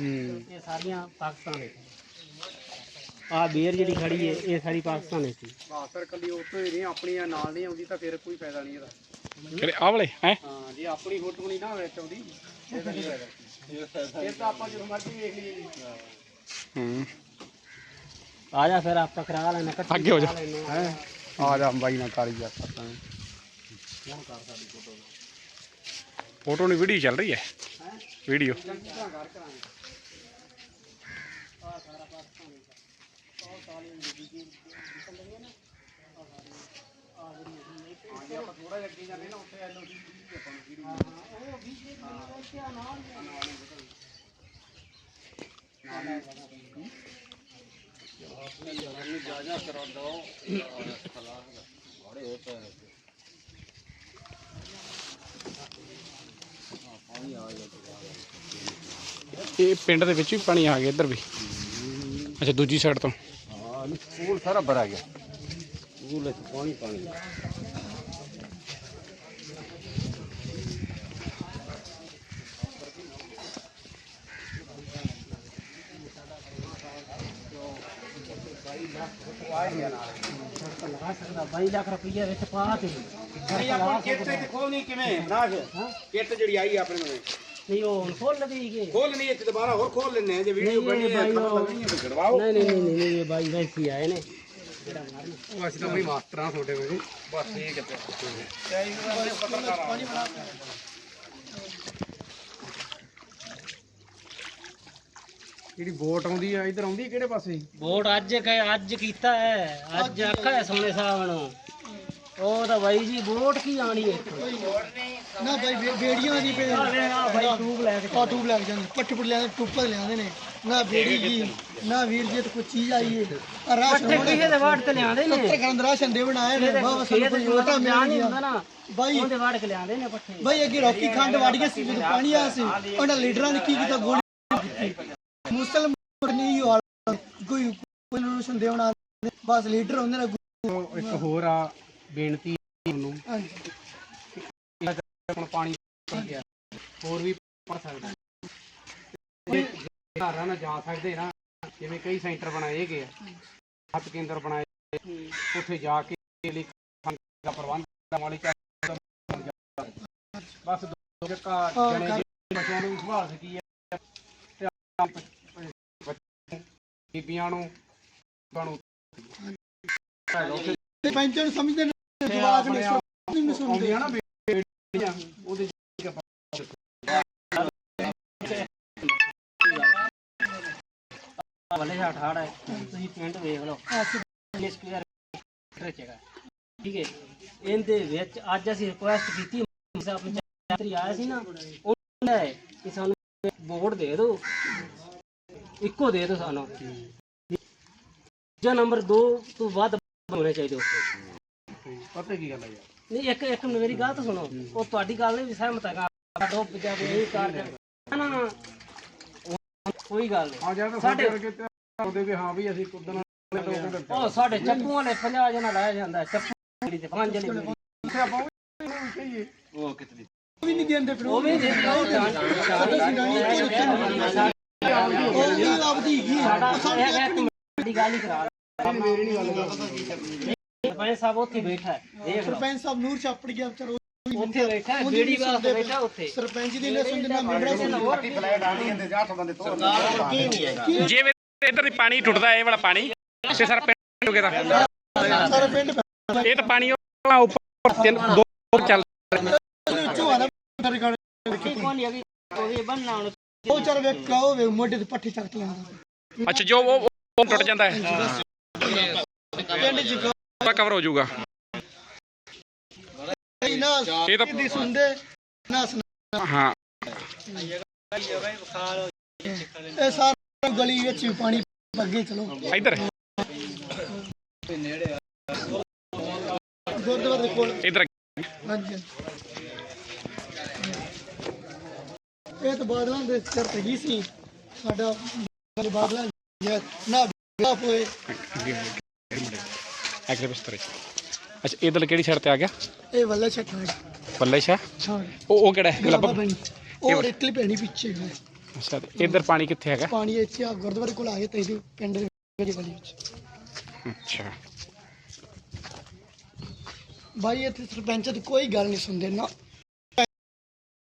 ਹੂੰ। ਇਹ ਸਾਰੀਆਂ ਪਾਕਿਸਤਾਨ ਵਿੱਚ ਆ ਬੇਰ ਜਿਹੜੀ ਖੜੀ ਹੈ ਇਹ ਸਾਰੀ ਪਾਕਿਸਤਾਨ ਵਿੱਚ ਸੀ ਬਸ ਫਿਰ ਕੱਲੀ ਉਹ ਤੋਂ ਹੀ ਨਹੀਂ ਆਪਣੀਆਂ ਨਾਲ ਨਹੀਂ ਆਉਂਦੀ ਤਾਂ ਫਿਰ ਕੋਈ ਫਾਇਦਾ ਨਹੀਂ ਇਹਦਾ। ਕਿਹੜੇ ਆਹ ਵਾਲੇ ਹੈ? ਹਾਂ ਜੇ ਆਪਣੀ ਫੋਟੋ ਨਹੀਂ ਨਾ ਵਿੱਚ ਆਉਂਦੀ ਇਹਦਾ ਕੀ ਫਾਇਦਾ। ਫਿਰ ਤਾਂ ਆਪਾਂ ਜਦੋਂ ਮਰਜ਼ੀ ਵੇਖ ਲਈਏ ਜੀ। ਹੂੰ। ਆ ਜਾ ਫਿਰ ਆਪਾਂ ਕਰਾ ਲੈਣਾ ਇਕੱਠੇ ਅੱਗੇ ਹੋ ਜਾ। ਕਰਾ ਹਾਂ। ਆ ਜਾ ਬਾਈ ਨਾਲ ਕਰੀ ਜਾ ਕਰਤਾ ਫੋਟੋ? ਨਹੀਂ ਵੀਡੀਓ ਚੱਲ ਰਹੀ ਹੈ। ਵੀਡੀਓ ਥੋੜਾ ਜਿਹਾ ਅੱਗੇ ਜਾਂਦੇ ਨਾ ਉੱਥੇ ਐਲਓਡੀ ਦੀ ਆਪਾਂ ਨੂੰ ਵੀਡੀਓ ਇਹ ਪਿੰਡ ਦੇ ਵਿੱਚ ਵੀ ਪਾਣੀ ਆ ਗਿਆ ਇੱਧਰ ਵੀ। ਅੱਛਾ ਦੂਜੀ ਸਾਈਡ ਤੋਂ। ਹਾਂ ਸਕੂਲ ਸਾਰਾ ਭਰਾ ਗਿਆ। ਸਕੂਲ ਵਿੱਚ ਪਾਣੀ ਪਾਣੀ। ਲਗਾ ਸਕਦਾ 22 ਲੱਖ ਰੁਪਈਆ ਵਿੱਚ ਪਾ ਕੇ ਨਹੀਂ ਆਪਾਂ ਕਿੱਟ ਤੇ ਖੋਲਣੀ ਕਿਵੇਂ? ਨਾਸ਼ ਕਿੱਟ ਜਿਹੜੀ ਆਈ ਆਪਣੇ ਨੂੰ ਨਹੀਂ ਉਹ ਹੁਣ ਖੋਲ ਲਗੀ ਗਏ। ਖੋਲਣੀ ਇੱਥੇ ਦੁਬਾਰਾ ਹੋਰ ਖੋਲ ਲੈਣੇ ਜੇ ਵੀਡੀਓ ਨਹੀਂ, ਬਣੀ ਹੈ ਬਾਈ, ਖਤਮ ਉਹ- ਲੱਗਣੀ ਹੈ ਛਡਵਾਓ ਨਹੀਂ ਨਹੀਂ ਨਹੀਂ ਨਹੀਂ ਇਹ ਬਾਈ ਵੈਸੇ ਹੀ ਆਏ ਨੇ। ਜਿਹੜਾ ਮਾਰਨਾ? ਉਹ ਅਸੀਂ ਤਾਂ ਬਈ ਮਾਸਟਰਾਂ ਤੁਹਾਡੇ ਕੋਲ ਬਸ ਠੀਕ ਹੈ ਜਿਹੜੀ ਬੋਟ ਆਉਂਦੀ ਆ? ਇਧਰ ਆਉਂਦੀ ਕਿਹੜੇ ਪਾਸੇ? ਵੋਟ ਅੱਜ ਕਹੇ ਅੱਜ ਕੀਤਾ ਹੈ। ਅੱਜ ਆਖਿਆ ਹੈ ਸੋਨੇ ਸਾਹਿਬ ਨੂੰ। ਉਹ ਤਾਂ ਬਾਈ ਜੀ ਵੋਟ ਕੀ ਆਣੀ ਹੈ ਇੱਥੇ? ਨਾ ਭਾਈ ਬੇ- ਬੇੜੀਆਂ ਦੀ ਪੇ ਆ ਬਾਈ ਟੂਬ ਲੈ ਕੇ ਆ ਟੂਬ ਲੱਗ ਜਾਂਦੇ ਪੱਠੇ ਪੁੱਟ ਲਿਆਂਦੇ ਟੂਪਰ ਲਿਆਂਦੇ ਨੇ। ਨਾ ਬੇੜੀ ਜੀ ਨਾ ਵੀਰ ਜੀ ਤੇ ਕੋਈ ਚੀਜ਼ ਆਈ ਹੈ ਆ ਰਾਸ਼ਨ ਪੱਠੇ ਕਿਸੇ ਦੇ ਵਾੜ ਤੇ ਲਿਆਂਦੇ ਨੇ? ਸੱਤਰ ਖੰਡ ਰਾਸ਼ਨ ਦੇ ਬਣਾਏ ਨੇ। ਬਾਬਾ ਸਾਨੂੰ ਕੋਈ ਮਿਲ ਨਹੀਂ ਹੁੰਦਾ ਨਾ? ਬਾਈ। ਉਹਦੇ ਵਾੜ ਕੇ ਲਿਆਂਦੇ ਨੇ ਪੱਠੇ। ਬਾਈ ਅੱਗੇ ਰੋਕੀ ਖੰਡ ਵੜ ਸੀ ਜਦੋਂ ਪਾਣੀ ਆਇਆ ਸੀ। ਉਹਨਾਂ ਲੀਡਰਾਂ ਨੇ ਕੀ ਕੀਤਾ? ਗੋਲੀ ਕੀਤੀ ਮੁਸਲਮਾਨ ਨਹੀਂ ਵਾਲਾ। ਕੋਈ ਕੋਈ ਰੋਸ਼ਨ ਦੇਵਣਾ ਬਸ ਲੀਡਰ ਹੁੰਦੇ ਨੇ। ਇੱਕ ਹੋਰ ਆ ਬੇਨਤੀ ਨੂੰ ਹਾਂਜੀ। ਹੁਣ ਪਾਣੀ ਗਿਆ। ਹੋਰ ਵੀ ਪੜ ਸਕਦਾ। ਘਰਾਂ ਨਾਲ ਜਾ ਸਕਦੇ ਨਾ। ਜਿਵੇਂ ਕਈ ਸੈਂਟਰ ਬਣਾਏ ਗਏ ਆ। ਹੱਥ ਕੇਂਦਰ ਬਣਾਏ ਉੱਥੇ ਜਾ ਕੇ ਲਈ ਦਾ ਪ੍ਰਬੰਧ ਵਾਲੀ ਚਾਹੀਦੀ ਬਸ ਦੋ ਜਕਾ ਜਣੇ ਬੱਚਿਆਂ ਨੂੰ ਸੰਭਾਲ ਸਕੀ ਹੈ ਤੇ ਬੀਬੀਆਂ ਨੂੰ ਤੁਹਾਨੂੰ ਪੈਂਚਰ ਸਮਝਦੇ ਨੇ ਜਵਾਕ ਨੇ ਨਹੀਂ ਸੁਣਦੇ ਆਉਂਦੀਆਂ ਨਾ ਬੇੜੀਆਂ ਉਹਦੇ ਵਾਲੇ ਛਾੜ ਹਾੜ ਹੈ ਤੁਸੀਂ ਪਿੰਡ ਵੇਖ ਲਓ। ਇਹ ਸਕੁਅਰ ਰਚੇਗਾ ਠੀਕ ਹੈ ਇਹਦੇ ਵਿੱਚ ਅੱਜ ਅਸੀਂ ਰਿਕੁਐਸਟ ਕੀਤੀ ਸਾਹਿਬ ਪੰਚਾਇਤਰੀ ਆਇਆ ਸੀ ਨਾ ਉਹਨੇ ਕਿ ਸਾਨੂੰ ਬੋਰਡ ਦੇ ਦਿਓ। ਇੱਕੋ ਦੇ ਦਿਓ ਸਾਨੂੰ। ਜਾਂ ਨੰਬਰ 2 ਤੋਂ ਵੱਧ ਹੋਣੇ ਚਾਹੀਦੇ ਉੱਥੇ। ਪਤਾ ਕੀ ਗੱਲ ਹੈ ਯਾਰ? ਨਹੀਂ ਇੱਕ ਇੱਕ ਮੇਰੀ ਗੱਲ ਤਾਂ ਸੁਣੋ। ਉਹ ਤੁਹਾਡੀ ਗੱਲ ਨਹੀਂ ਵੀ ਸਹਿਮਤ ਹੈਗਾ। ਦੋ ਪੰਜਾਬੀ ਇਹ ਕਾਰ ਕਰ ਨਾ ਨਾ ਉਹ ਕੋਈ ਗੱਲ ਨਹੀਂ। ਆ ਸਾਡੇ- ਸਾਡੇ ਵਰਗੇ ਤੇ ਆਉਂਦੇ ਵੀ ਹਾਂ ਵੀ ਅਸੀਂ ਕੁੱਦਣ ਉਹ ਸਾਡੇ ਚੱਪੂ ਵਾਲੇ 50 ਜਣਾ ਲਾਇਆ ਜਾਂਦਾ ਹੈ, ਚੱਪੂ ਜਿਹੜੀ ਤੇ ਪੰਜ ਜਣੇ ਉਹ ਨਹੀਂ ਫਿਰ ਉਹ ਵੀ ਦੇ ਉਹ ਵੀ ਆਪਦੀ ਹੀ ਸਾਡਾ ਇਹ ਇੱਕ ਦੀ ਗੱਲ ਹੀ ਕਰਾ ਮੇਰੀ ਨਹੀਂ ਗੱਲ ਸਰਪੰਚ ਸਾਹਿਬ ਉੱਥੇ ਬੈਠਾ ਹੈ ਦੇਖ ਲਓ। ਸਰਪੰਚ ਸਾਹਿਬ ਨੂਰ ਛਾਪੜ ਗਿਆ ਵਿਚਾਰ ਉਹ ਉੱਥੇ ਬੈਠਾ। ਹੈ ਬੇੜੀ ਵਾਸਤੇ ਬੈਠਾ ਉੱਥੇ। ਸਰਪੰਚ ਦੀ ਨੇ ਸੁਣਦੇ ਨਾ ਮੇਰਾ ਜੇ ਵੀ ਇੱਧਰ ਦੀ ਪਾਣੀ ਟੁੱਟਦਾ ਇਹ ਵਾਲਾ ਪਾਣੀ ਤੇ ਸਾਰਾ ਪਿੰਡ ਡੁੱਬੇਗਾ ਸਾਰਾ ਪਿੰਡ ਇਹ ਤਾਂ ਪਾਣੀ ਉੱਪਰ ਤਿੰਨ ਦੋ ਚੱਲ ਕੀ ਹੈਗੀ? ਉਹ ਵੀ ਬੰਨਾ ਹੁਣ ਉਹ ਚਾਰ ਵੇਖ ਕਾਓ ਵੇ ਮੋਢੇ ਤੇ ਪੱਠੇ ਚੱਕ ਲੈਂਦਾ ਅੱਛਾ ਜੋ ਉਹ ਉਹ ਟੁੱਟ ਜਾਂਦਾ ਹੈ। ਪਿੰਡ ਚ ਪੂਰਾ ਕਵਰ ਹੋ ਜਾਊਗਾ ਇਹ ਤਾਂ ਦੀ ਸੁਣਦੇ ਨਾ ਸੁਣਾ ਹਾਂ ਇਹ ਸਾਰਾ ਗਲੀ ਵਿੱਚ ਪਾਣੀ ਅੱਗੇ ਚਲੋ ਇੱਧਰ ਗੁਰਦੁਆਰੇ ਦੇ ਕੋਲ ਇੱਧਰ ਹਾਂਜੀ ਇਹ ਤਾਂ ਬਾਦਲਾਂ ਦੇ ਸਿਰ ਤੇ ਹੀ ਸੀ ਸਾਡਾ ਬਾਦਲਾਂ ਨਾ ਹੋਏ ਅਗਲੇ ਬਿਸਤਰੇ ਅੱਛਾ ਇਧਰ ਕਿਹੜੀ ਸਾਈਡ ਤੇ ਆ ਗਿਆ? ਇਹ ਵੱਲੇ ਛੱਟਾ ਬੱਲੇ ਸ਼ਾਹ ਹਾਂ। ਉਹ ਉਹ ਕਿਹੜਾ ਹੈ? ਗਲਾਬਾ ਗਲਾਬਾ ਪੈਣੀ ਉਹ ਰੇਤਲੀ ਪੈਣੀ ਪਿੱਛੇ। ਹੈ। ਅੱਛਾ ਤੇ ਇੱਧਰ ਪਾਣੀ ਕਿੱਥੇ ਹੈਗਾ? ਪਾਣੀ ਇੱਥੇ ਆ ਗੁਰਦੁਆਰੇ ਕੋਲ ਆ ਗਿਆ ਤੇ ਇਹਦੇ ਪਿੰਡ ਦੇ ਗਲੀ ਵਿੱਚ। ਅੱਛਾ। ਬਾਈ ਇੱਥੇ ਸਰਪੰਚ ਦੀ ਕੋਈ ਗੱਲ ਨਹੀਂ ਸੁਣਦੇ ਨਾ